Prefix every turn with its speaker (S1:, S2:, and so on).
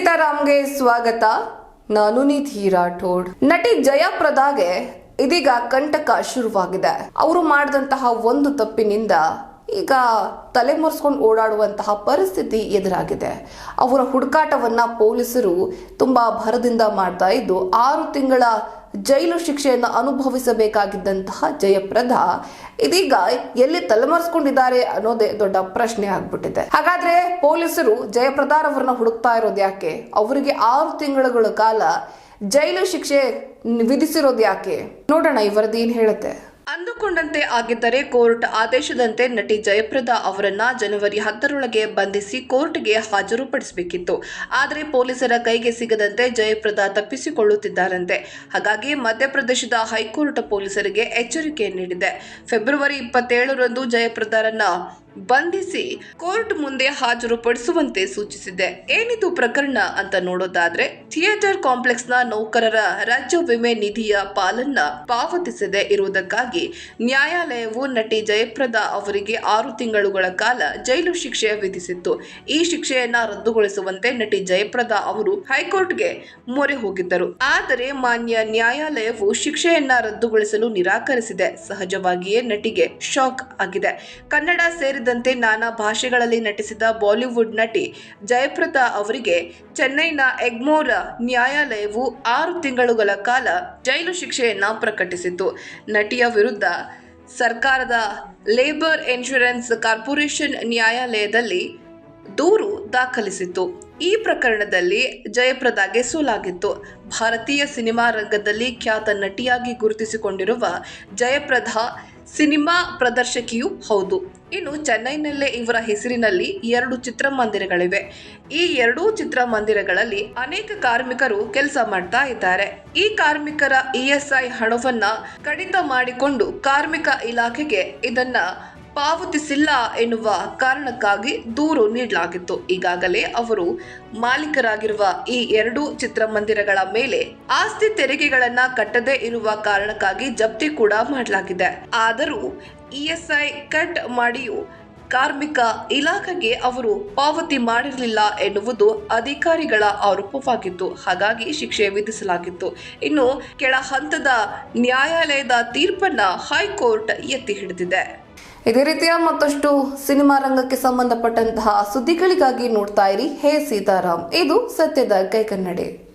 S1: ಸೀತಾರಾಮ್ಗೆ ಸ್ವಾಗತ. ನಾನು ನಿಧಿ ರಾಠೋಡ್. ನಟಿ ಜಯಪ್ರದಾಗೆ ಇದೀಗ ಕಂಟಕ ಶುರುವಾಗಿದೆ. ಅವರು ಮಾಡಿದಂತಹ ಒಂದು ತಪ್ಪಿನಿಂದ ಈಗ ತಲೆಮರೆಸ್ಕೊಂಡು ಓಡಾಡುವಂತಹ ಪರಿಸ್ಥಿತಿ ಎದುರಾಗಿದೆ. ಅವರ ಹುಡುಕಾಟವನ್ನ ಪೊಲೀಸರು ತುಂಬಾ ಭರದಿಂದ ಮಾಡ್ತಾ ಇದ್ದು ಆರು ತಿಂಗಳ ಜೈಲು ಶಿಕ್ಷೆಯನ್ನು ಅನುಭವಿಸಬೇಕಾಗಿದ್ದಂತಹ ಜಯಪ್ರದಾ ಇದೀಗ ಎಲ್ಲಿ ತಲೆಮರೆಸ್ಕೊಂಡಿದ್ದಾರೆ ಅನ್ನೋದೇ ದೊಡ್ಡ ಪ್ರಶ್ನೆ ಆಗ್ಬಿಟ್ಟಿದೆ. ಹಾಗಾದ್ರೆ ಪೊಲೀಸರು ಜಯಪ್ರದಾರವರನ್ನ ಹುಡುಕ್ತಾ ಇರೋದು ಯಾಕೆ? ಅವರಿಗೆ ಆರು ತಿಂಗಳುಗಳ ಕಾಲ ಜೈಲು ಶಿಕ್ಷೆ ವಿಧಿಸಿರೋದು ಯಾಕೆ? ನೋಡೋಣ ಈ ವರದಿ ಏನ್ ಹೇಳುತ್ತೆ. ಅಂದುಕೊಂಡಂತೆ ಆಗಿದ್ದರೆ ಕೋರ್ಟ್ ಆದೇಶದಂತೆ ನಟಿ ಜಯಪ್ರದಾ ಅವರನ್ನ ಜನವರಿ ಹತ್ತರೊಳಗೆ ಬಂಧಿಸಿ ಕೋರ್ಟ್ಗೆ ಹಾಜರುಪಡಿಸಬೇಕಿತ್ತು. ಆದರೆ ಪೊಲೀಸರ ಕೈಗೆ ಸಿಗದಂತೆ ಜಯಪ್ರದಾ ತಪ್ಪಿಸಿಕೊಳ್ಳುತ್ತಿದ್ದಾರಂತೆ. ಹಾಗಾಗಿ ಮಧ್ಯಪ್ರದೇಶದ ಹೈಕೋರ್ಟ್ ಪೊಲೀಸರಿಗೆ ಎಚ್ಚರಿಕೆ ನೀಡಿದೆ. ಫೆಬ್ರವರಿ ಇಪ್ಪತ್ತೇಳರಂದು ಜಯಪ್ರದಾರನ್ನ ಬಂಧಿಸಿ ಕೋರ್ಟ್ ಮುಂದೆ ಹಾಜರುಪಡಿಸುವಂತೆ ಸೂಚಿಸಿದೆ. ಏನಿದು ಪ್ರಕರಣ ಅಂತ ನೋಡೋದಾದ್ರೆ, ಥಿಯೇಟರ್ ಕಾಂಪ್ಲೆಕ್ಸ್ನ ನೌಕರರ ರಾಜ್ಯ ವಿಮೆ ನಿಧಿಯ ಪಾಲನ್ನ ಪಾವತಿಸದೆ ಇರುವುದಕ್ಕಾಗಿ ನ್ಯಾಯಾಲಯವು ನಟಿ ಜಯಪ್ರದಾ ಅವರಿಗೆ ಆರು ತಿಂಗಳುಗಳ ಕಾಲ ಜೈಲು ಶಿಕ್ಷೆ ವಿಧಿಸಿತ್ತು. ಈ ಶಿಕ್ಷೆಯನ್ನ ರದ್ದುಗೊಳಿಸುವಂತೆ ನಟಿ ಜಯಪ್ರದಾ ಅವರು ಹೈಕೋರ್ಟ್ಗೆ ಮೊರೆ ಹೋಗಿದ್ದರು. ಆದರೆ ಮಾನ್ಯ ನ್ಯಾಯಾಲಯವು ಶಿಕ್ಷೆಯನ್ನ ರದ್ದುಗೊಳಿಸಲು ನಿರಾಕರಿಸಿದೆ. ಸಹಜವಾಗಿಯೇ ನಟಿಗೆ ಶಾಕ್ ಆಗಿದೆ. ಕನ್ನಡ ಸೇರಿದಂತೆ ನಾನಾ ಭಾಷೆಗಳಲ್ಲಿ ನಟಿಸಿದ ಬಾಲಿವುಡ್ ನಟಿ ಜಯಪ್ರದಾ ಅವರಿಗೆ ಚೆನ್ನೈನ ಎಗ್ಮೋರ್ ನ್ಯಾಯಾಲಯವು ಆರು ತಿಂಗಳುಗಳ ಕಾಲ ಜೈಲು ಶಿಕ್ಷೆಯನ್ನ ಪ್ರಕಟಿಸಿತು ನಟಿಯ ವಿರುದ್ಧ ಸರ್ಕಾರದ ಲೇಬರ್ ಇನ್ಶೂರೆನ್ಸ್ ಕಾರ್ಪೊರೇಷನ್ ನ್ಯಾಯಾಲಯದಲ್ಲಿ ದೂರು ದಾಖಲಿಸಿತ್ತು. ಈ ಪ್ರಕರಣದಲ್ಲಿ ಜಯಪ್ರದಾಗೆ ಸೋಲಾಗಿತ್ತು. ಭಾರತೀಯ ಸಿನಿಮಾ ರಂಗದಲ್ಲಿ ಖ್ಯಾತ ನಟಿಯಾಗಿ ಗುರುತಿಸಿಕೊಂಡಿರುವ ಜಯಪ್ರದಾ ಸಿನಿಮಾ ಪ್ರದರ್ಶಕಿಯೂ ಹೌದು. ಇನ್ನು ಚೆನ್ನೈನಲ್ಲೇ ಇವರ ಹೆಸರಿನಲ್ಲಿ ಎರಡು ಚಿತ್ರಮಂದಿರಗಳಿವೆ. ಈ ಎರಡೂ ಚಿತ್ರಮಂದಿರಗಳಲ್ಲಿ ಅನೇಕ ಕಾರ್ಮಿಕರು ಕೆಲಸ ಮಾಡ್ತಾ ಇದ್ದಾರೆ. ಈ ಕಾರ್ಮಿಕರ ಇಎಸ್ಐ ಹಣವನ್ನು ಕಡಿತ ಮಾಡಿಕೊಂಡು ಕಾರ್ಮಿಕ ಇಲಾಖೆಗೆ ಇದನ್ನ ಪಾವತಿಸಿಲ್ಲ ಎನ್ನುವ ಕಾರಣಕ್ಕಾಗಿ ದೂರು ನೀಡಲಾಗಿತ್ತು. ಈಗಾಗಲೇ ಅವರು ಮಾಲೀಕರಾಗಿರುವ ಈ ಎರಡೂ ಚಿತ್ರಮಂದಿರಗಳ ಮೇಲೆ ಆಸ್ತಿ ತೆರಿಗೆಗಳನ್ನ ಕಟ್ಟದೇ ಇರುವ ಕಾರಣಕ್ಕಾಗಿ ಜಪ್ತಿ ಕೂಡ ಮಾಡಲಾಗಿದೆ. ಆದರೂ ಇಎಸ್ಐ ಕಟ್ ಮಾಡಿಯೂ ಕಾರ್ಮಿಕ ಇಲಾಖೆಗೆ ಅವರು ಪಾವತಿ ಮಾಡಿರಲಿಲ್ಲ ಎನ್ನುವುದು ಅಧಿಕಾರಿಗಳ ಆರೋಪವಾಗಿತ್ತು. ಹಾಗಾಗಿ ಶಿಕ್ಷೆ ವಿಧಿಸಲಾಗಿತ್ತು. ಇನ್ನು ಕೆಳ ಹಂತದ ನ್ಯಾಯಾಲಯದ ತೀರ್ಪನ್ನ ಹೈಕೋರ್ಟ್ ಎತ್ತಿ ಹಿಡಿದಿದೆ. ಇದೇ ರೀತಿಯ ಮತ್ತಷ್ಟು ಸಿನಿಮಾ ರಂಗಕ್ಕೆ ಸಂಬಂಧಪಟ್ಟಂತಹ ಸುದ್ದಿಗಳಿಗಾಗಿ ನೋಡ್ತಾ ಇರಿ. ಹೇ ಸೀತಾರಾಮ್. ಇದು ಸತ್ಯದ ಕೈಕನ್ನಡಿ